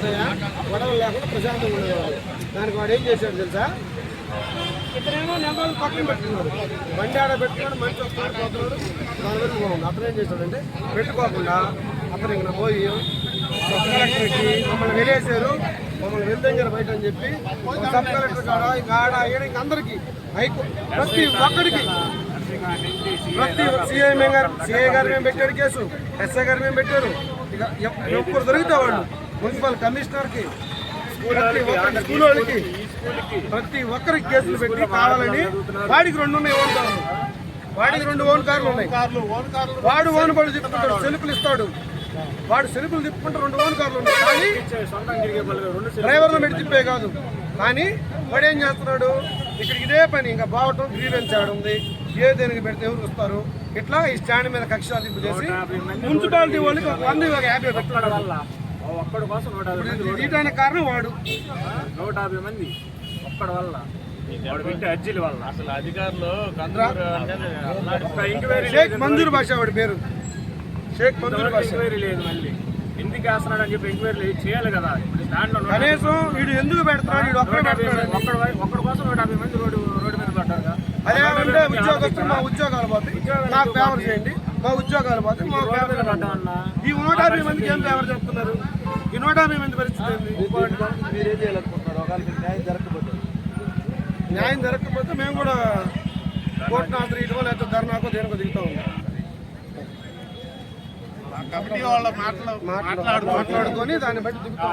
వస్తాయా గొడవలు లేకుండా ప్రశాంతంగా ఉండేవాడు దానికి వాడు ఏం చేశాడు తెలుసా? ఇతనేమో నెంబర్ పక్కన పెట్టుకున్నాడు. బండి ఆడ పెట్టుకున్నాడు మంచి వస్తున్నాడు పోతున్నాడు దాని వరకు బాగుంది అతను ఏం చేశాడంటే పెట్టుకోకుండా అతను ఇక్కడ పోయి సబ్ కలెక్టర్కి మమ్మల్ని వెళ్ళేశారు మమ్మల్ని వెళ్తాం బయట అని చెప్పి సబ్ కలెక్టర్ కాడ ఇంకా ఆడ ఈడ ఇంక అందరికి హైకో ప్రతి ఒక్కడికి ప్రతి సీఎం గారు సీఐ గారు మేము పెట్టారు కేసు ఎస్ఐ గారు మేము పెట్టారు. ఇక ఎప్పుడు దొరికితే వాళ్ళు. మున్సిపల్ కమిషనర్కి స్కూల్ వాళ్ళకి ప్రతి ఒక్కరికి కేసులు పెట్టి కావాలని వాడికి రెండు ఉన్నాయి ఓన్ కార్లు వాడికి రెండు ఓన్ కార్లు ఉన్నాయి. వాడు ఓన్ బళ్ళు తిప్పుకుంటాడు సెలుపులు ఇస్తాడు. వాడు సెలుపులు తిప్పుకుంటే రెండు ఓన్ కార్లు ఉన్నాయి. కానీ డ్రైవర్లు పెట్టి తిప్పే కాదు. కానీ వాడు ఏం చేస్తున్నాడు? ఇక్కడికి ఇదే పని ఇంకా బావటం గ్రీవెన్స్ చేయడం ఉంది. ఏ దేనికి పెడితే ఎవరు వస్తారు? ఇట్లా ఈ స్టాండ్ మీద కక్ష సాధింపు చేసి మున్సిపాలిటీ వాళ్ళకి వంద యాభై పెట్టుకోవడం ఒక్కడి కోసం నూట యాభై కారణం వాడు. నూట యాభై మంది ఒక్కడి వల్ల అర్జీల వల్ల. అసలు అధికారులు షేక్ మంజూర్ భాష వాడి పేరు. షేక్ మంజూర్ భాష. ఎంక్వైరీ లేదు మళ్ళీ. ఎందుకు వేస్తున్నాడు అని చెప్పి ఎంక్వైరీ చేయాలి కదా. కనీసం వీడు ఎందుకు పెడుతున్నాడు? వీడు ఒక్కడే మంది- ఒక్కడి కోసం నూట యాభై మంది రోడ్డు రోడ్డు మీద పడ్డారు కదా. అదే ఉంటే ఉద్యోగస్తులు మా ఉద్యోగాలు పోతాయి. నాకు ఫేవర్ చేయండి. మా ఉద్యోగాలు పోతాయి. మా ఫేవర్ ఈ నూట యాభై మందికి ఏం ఫేవర్ చెప్తున్నారు? యాభై మంది పరిస్థితి ఏంది? మీరేం చేయాలనుకుంటున్నారు? ఒకవేళ మీకు న్యాయం జరగకపోతే. న్యాయం జరగకపోతే మేము కూడా కోర్టును ఆశ్రయించడం లేకపోతే ధర్నాకో దేనికో దిగుతా ఉన్నాం. కమిటీ వాళ్ళ మాటలు మాట్లాడు మాట్లాడుకొని దాన్ని బట్టి దిగుతాం.